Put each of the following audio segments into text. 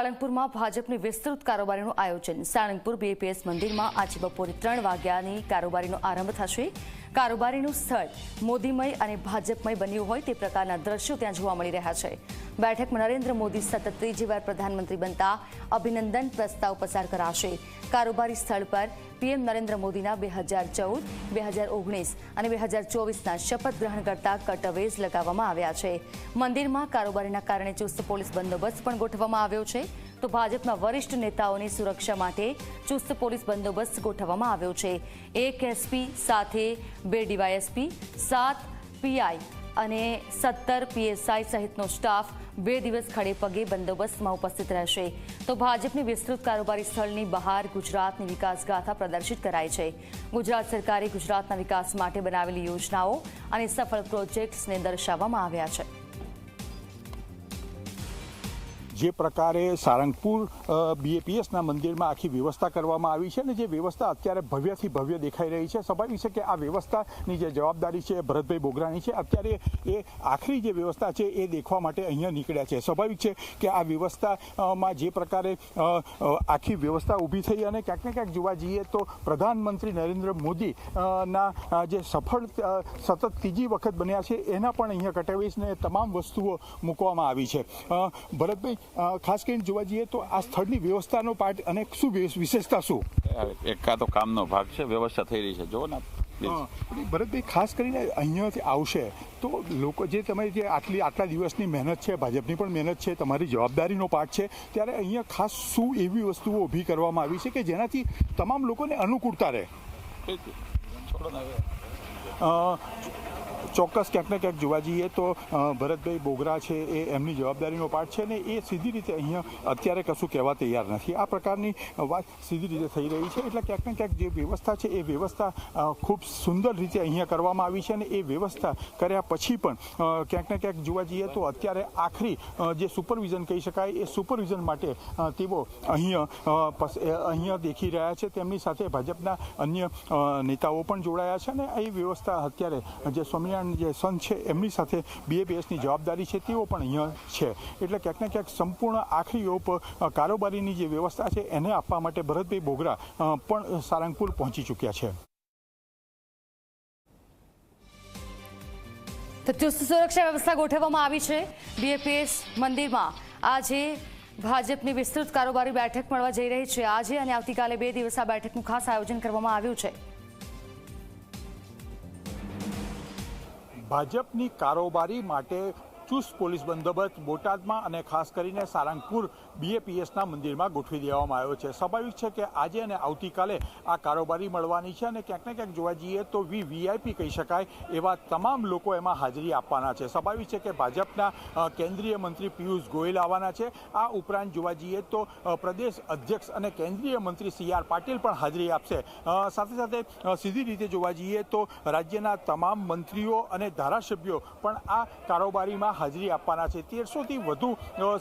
સાળંગપુરમાં ભાજપની વિસ્તૃત કારોબારીનું આયોજન. સાળંગપુર બીએપીએસ મંદિરમાં આજે બપોરે ત્રણ વાગ્યાની કારોબારીનો આરંભ થશે. કારોબારીનું સ્થળ મોદીમય અને ભાજપમય બન્યું હોય તે પ્રકારના દ્રશ્યો ત્યાં જોવા મળી રહ્યા છે. બેઠકમાં નરેન્દ્ર મોદી સતત ત્રીજી વાર પ્રધાનમંત્રી બનતા અભિનંદન પ્રસ્તાવ પસાર કરાશે. કારોબારી સ્થળ પર પીએમ નરેન્દ્ર મોદીના બે હજાર ચૌદ, બે હજાર ઓગણીસ અને બે હજાર ચોવીસના શપથ ગ્રહણ કરતા કટવેઝ લગાવવામાં આવ્યા છે. મંદિરમાં કારોબારીના કારણે ચુસ્ત પોલીસ બંદોબસ્ત પણ ગોઠવવામાં આવ્યો છે. તો ભાજપના વરિષ્ઠ નેતાઓની સુરક્ષા માટે ચુસ્ત પોલીસ બંદોબસ્ત ગોઠવવામાં આવ્યો છે. એક એસપી, સાથે બે ડીવાયએસપી, સાત પીઆઈ અને સત્તર પીએસઆઈ સહિતનો સ્ટાફ બે દિવસ ખડે પગે બંદોબસ્તમાં ઉપસ્થિત રહેશે. તો ભાજપની વિસ્તૃત કારોબારી સ્થળની બહાર ગુજરાતની વિકાસ ગાથા પ્રદર્શિત કરાઈ છે. ગુજરાત સરકારે ગુજરાતના વિકાસ માટે બનાવેલી યોજનાઓ અને સફળ પ્રોજેક્ટ્સને દર્શાવવામાં આવ્યા છે. જે પ્રકારે સારંગપુર બીએપીએસના મંદિરમાં આખી વ્યવસ્થા કરવામાં આવી છે અને જે વ્યવસ્થા અત્યારે ભવ્યથી ભવ્ય દેખાઈ રહી છે. સ્વાભાવિક છે કે આ વ્યવસ્થાની જે જવાબદારી છે ભરતભાઈ બોગરાની છે, અત્યારે એ આખરી જે વ્યવસ્થા છે એ દેખવા માટે અહીંયા નીકળ્યા છે. સ્વાભાવિક છે કે આ વ્યવસ્થામાં જે પ્રકારે આખી વ્યવસ્થા ઊભી થઈ અને ક્યાંક ને ક્યાંક જોવા જઈએ તો પ્રધાનમંત્રી નરેન્દ્ર મોદી ના જે સફળ સતત ત્રીજી વખત બન્યા છે, એના પણ અહીંયા કટાવીસને તમામ વસ્તુઓ મૂકવામાં આવી છે. ભરતભાઈ ખાસ કરીને જોવા જઈએ તો આ સ્થળની વ્યવસ્થાનો પાર્ટ અને શું વિશેષતા શું? એકા તો કામનો ભાગ છે વ્યવસ્થા થઈ રહી છે. જો ને ભરતભાઈ ખાસ કરીને અહીંયાથી આવશે તો લોકો જે તમે જે આટલી આટલા દિવસની મહેનત છે ભાજપની પણ મહેનત છે તમારી જવાબદારીનો પાઠ છે ત્યારે અહીંયા ખાસ શું એવી વસ્તુઓ ઊભી કરવામાં આવી છે કે જેનાથી તમામ લોકોને અનુકૂળતા રહે? ચોક્કસ ક્યાંક ને ક્યાંક જોવા જઈએ તો ભરતભાઈ બોગરા છે એ એમની જવાબદારીનો પાર્ટ છે ને એ સીધી રીતે અહીંયા અત્યારે કશું કહેવા તૈયાર નથી. આ પ્રકારની વાત સીધી રીતે થઈ રહી છે. એટલે ક્યાંક ને ક્યાંક જે વ્યવસ્થા છે એ વ્યવસ્થા ખૂબ સુંદર રીતે અહીંયા કરવામાં આવી છે અને એ વ્યવસ્થા કર્યા પછી પણ ક્યાંક ને ક્યાંક જોવા જઈએ તો અત્યારે આખરી જે સુપરવિઝન કહી શકાય એ સુપરવિઝન માટે તેઓ અહીંયા અહીંયા દેખી રહ્યા છે. તેમની સાથે ભાજપના અન્ય નેતાઓ પણ જોડાયા છે અને એ વ્યવસ્થા અત્યારે જે સ્વામિનારાયણ જે સંત છે, એમની સાથે બીએપીએસની જવાબદારી છે, તેઓ પણ અહીંયા છે. એટલે ક્યાંક ને ક્યાંક સંપૂર્ણ આખરી ઓપ કારોબારીની જે વ્યવસ્થા છે, એને આપવા માટે ભરતભાઈ બોગરા પણ સારંગપુર પહોંચી ચૂક્યા છે. ચુસ્ત સુરક્ષા વ્યવસ્થા ગોઠવવામાં આવી છે. બીએપીએસ મંદિરમાં આજે ભાજપની વિસ્તૃત કારોબારી બેઠક મળવા જઈ રહી છે. આજે અને આવતીકાલે બે દિવસ આ બેઠકનું ખાસ આયોજન કરવામાં આવ્યું છે. ભાજપની કારોબારી માટે ચુસ્ત પોલીસ બંદોબસ્ત બોટાદમાં અને ખાસ કરીને સારંગપુર બીએપીએસના મંદિરમાં ગોઠવી દેવામાં આવ્યો છે. સ્વાભાવિક છે કે આજે અને આવતીકાલે આ કારોબારી મળવાની છે અને ક્યાંક ને ક્યાંક જોવા જઈએ તો વી વીઆઈપી કહી શકાય એવા તમામ લોકો એમાં હાજરી આપવાના છે. સ્વાભાવિક છે કે ભાજપના કેન્દ્રીય મંત્રી પિયુષ ગોયલ આવવાના છે. આ ઉપરાંત જોવા જઈએ તો પ્રદેશ અધ્યક્ષ અને કેન્દ્રીય મંત્રી સી આર પાટીલ પણ હાજરી આપશે. સાથે સાથે સીધી રીતે જોવા જઈએ તો રાજ્યના તમામ મંત્રીઓ અને ધારાસભ્યો પણ આ કારોબારીમાં હાજરી આપવાના છે. તેરસોથી વધુ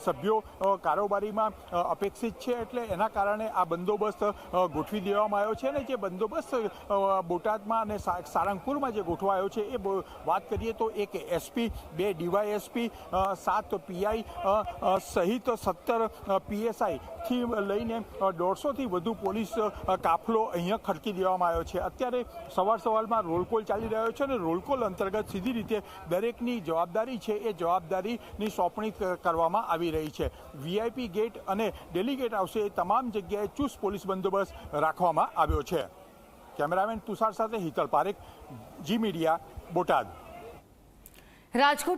સભ્યો કારોબારીમાં અપેક્ષિત છે. એટલે એના કારણે આ બંદોબસ્ત ગોઠવી દેવામાં આવ્યો છે અને જે બંદોબસ્ત બોટાદમાં અને સારંગપુરમાં જે ગોઠવાયો છે, એ વાત કરીએ તો એક એસપી, બે ડીવાયએસપી સાત પીઆઈ સહિત સત્તર પીએસઆઈથી લઈને દોઢસોથી વધુ પોલીસ કાફલો અહીંયા ખડકી દેવામાં આવ્યો છે. અત્યારે સવાર સવારમાં રોલકોલ ચાલી રહ્યો છે અને રોલકોલ અંતર્ગત સીધી રીતે દરેકની જવાબદારી છે એ જવાબદારીની સોંપણી કરવામાં આવી રહી છે. વીઆઈપી ગેટ અને ડેલીગેટ આવશે એ તમામ જગ્યાએ ચુસ્ત પોલીસ બંદોબસ્ત રાખવામાં આવ્યો છે. કેમેરામેન તુષાર સાથે હિતલ પારેખ, જી મીડિયા, બોટાદ. રાજકોટના